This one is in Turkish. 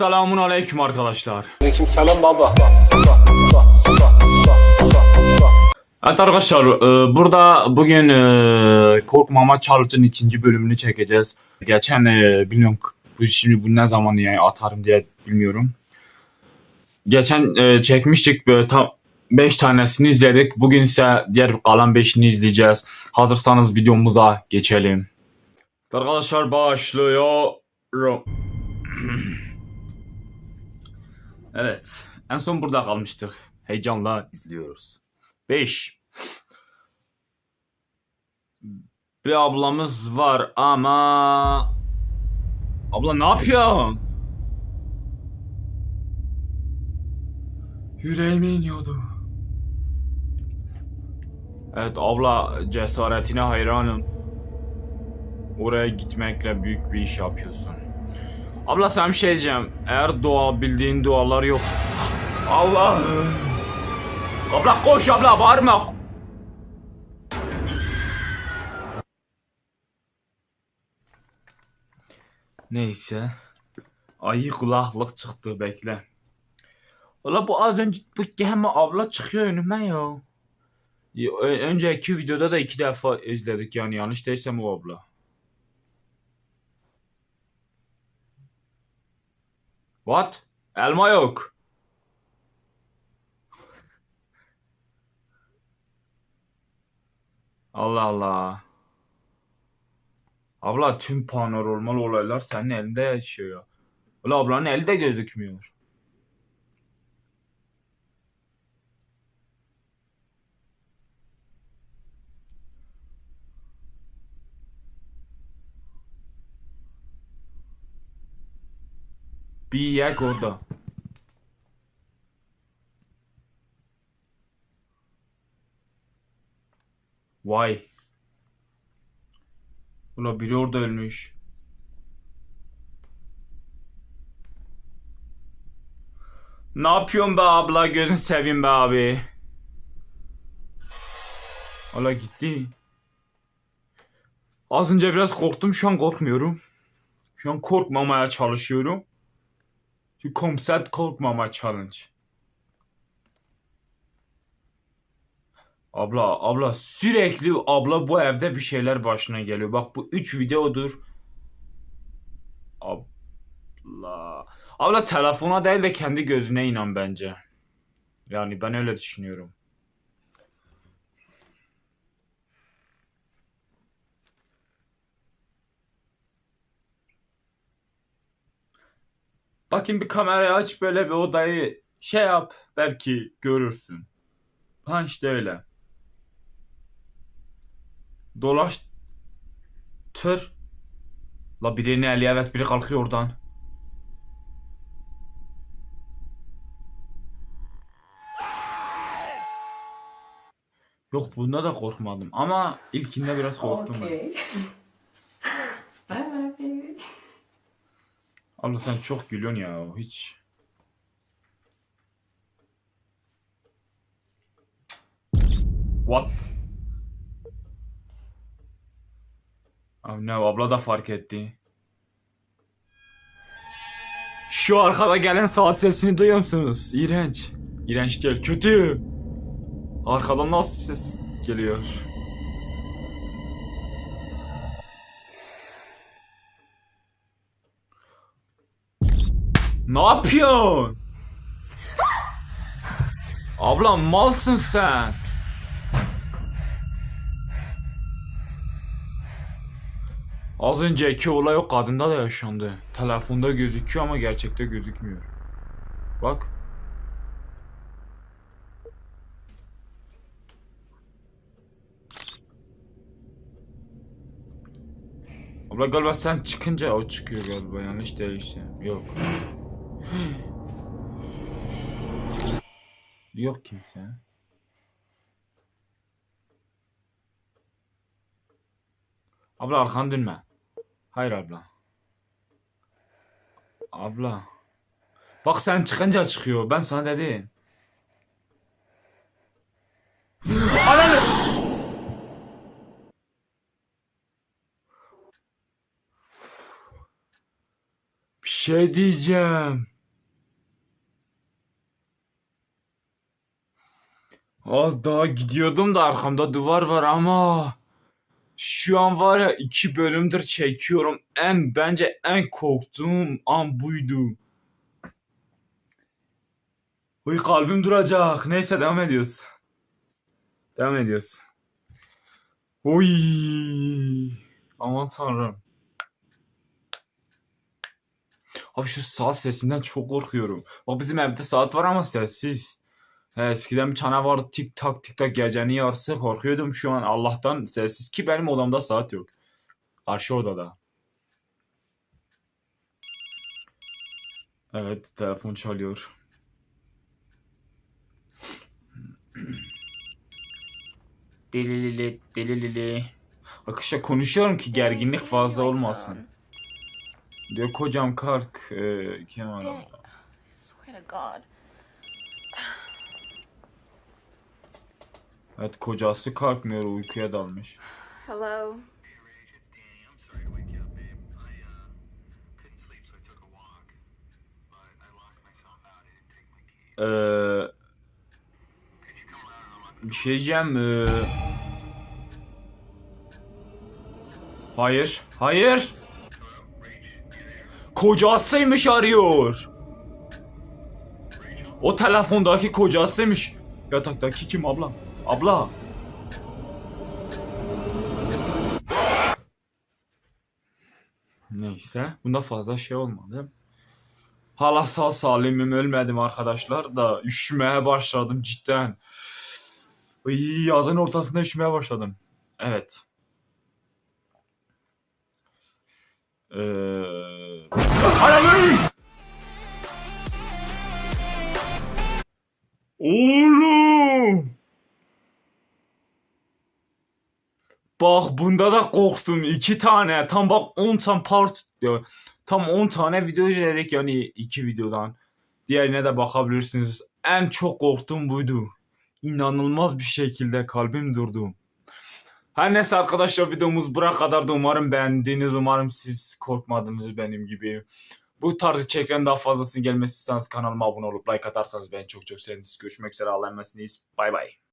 Selamun aleyküm arkadaşlar. Aleyküm selam baba. Evet arkadaşlar e, burada bugün e, Korkmama Challenge'ın ikinci bölümünü çekeceğiz. Geçen e, bilmiyorum bu şimdi bu ne zaman yani atarım diye bilmiyorum. Geçen e, çekmiştik böyle tam 5 tanesini izledik. Bugün ise diğer kalan 5'ini izleyeceğiz. Hazırsanız videomuza geçelim. Arkadaşlar başlıyorum. evet. En son burada kalmıştık. Heyecanla izliyoruz. 5. Bir ablamız var ama... Abla ne yapıyorsun? Yüreğime iniyordu. Evet abla cesaretine hayranım. Oraya gitmekle büyük bir iş yapıyorsun. Abla sen bir şey diyeceğim. Eğer dua bildiğin dualar yok. Allah. Abla koş abla bağırma. Neyse. Ayı kulaklık çıktı bekle. Ola bu az önce bu gemi abla çıkıyor önüme ya. Önceki videoda da iki defa izledik yani yanlış değilsem o abla. What? Elma yok. Allah Allah. Abla tüm paranormal olaylar senin elinde yaşıyor. Ulan ablanın eli de gözükmüyor. Yak orada. Vay. Ulan biri orada ölmüş. Ne yapıyorsun be abla? Gözün seveyim be abi. Ala gitti. Az önce biraz korktum. Şu an korkmuyorum. Şu an korkmamaya çalışıyorum. Şu konsept korkmama challenge. Abla abla sürekli abla bu evde bir şeyler başına geliyor. Bak bu 3 videodur. Abla. Abla telefona değil de kendi gözüne inan bence. Yani ben öyle düşünüyorum. Bakayım bir kamerayı aç böyle bir odayı şey yap belki görürsün. Ha işte öyle. Dolaş tır. La birini eli evet biri kalkıyor oradan. Yok bunda da korkmadım ama ilkinde biraz korktum ben. Okay. bye Abla sen çok gülüyorsun ya hiç. What? Abi ne abla da fark etti. Şu arkada gelen saat sesini duyuyor musunuz? İğrenç. İğrenç değil, kötü. Arkadan nasıl bir ses geliyor? Ne yapıyorsun? Abla malsın sen. Az önceki olay o kadında da yaşandı. Telefonda gözüküyor ama gerçekte gözükmüyor. Bak. Abla galiba sen çıkınca o çıkıyor galiba yanlış değilse. Yok. Yok kimse. Abla arkan dönme. Hayır abla. Abla. Bak sen çıkınca çıkıyor. Ben sana dedim. Ananı! Bir şey diyeceğim. Az daha gidiyordum da arkamda duvar var ama şu an var ya iki bölümdür çekiyorum. En bence en korktuğum an buydu. Uy kalbim duracak. Neyse devam ediyoruz. Devam ediyoruz. Oy. Aman tanrım. Abi şu saat sesinden çok korkuyorum. Bak bizim evde saat var ama sessiz. Eskiden bir tane vardı tik tak tik tak gecenin yarısı korkuyordum şu an Allah'tan sessiz ki benim odamda saat yok. Karşı odada. Evet telefon çalıyor. Delilili delilili. Akışa konuşuyorum ki gerginlik fazla olmasın. Diyor kocam kalk. Ee, Kemal God. Out. I didn't take my key. Ee, bir şey diyeceğim. ee, Hayır. Hayır. Hello? Kocasıymış arıyor. O telefondaki kocasıymış. Yataktaki kim abla? Abla. Neyse. Bunda fazla şey olmadı. Hala sağ salimim ölmedim arkadaşlar da üşümeye başladım cidden. Iy, yazın ortasında üşümeye başladım. Evet. Ananı! Oğlum! Bak bunda da korktum. iki tane. Tam bak 10 tane part ya, tam 10 tane video izledik yani iki videodan. Diğerine de bakabilirsiniz. En çok korktuğum buydu. İnanılmaz bir şekilde kalbim durdu. Her neyse arkadaşlar videomuz buraya kadardı. Umarım beğendiniz. Umarım siz korkmadınız benim gibi. Bu tarz içeriklerin daha fazlasını gelmesi istiyorsanız kanalıma abone olup like atarsanız ben çok çok seviniriz. Görüşmek üzere. Allah'a emanetsiniz. Bay bay.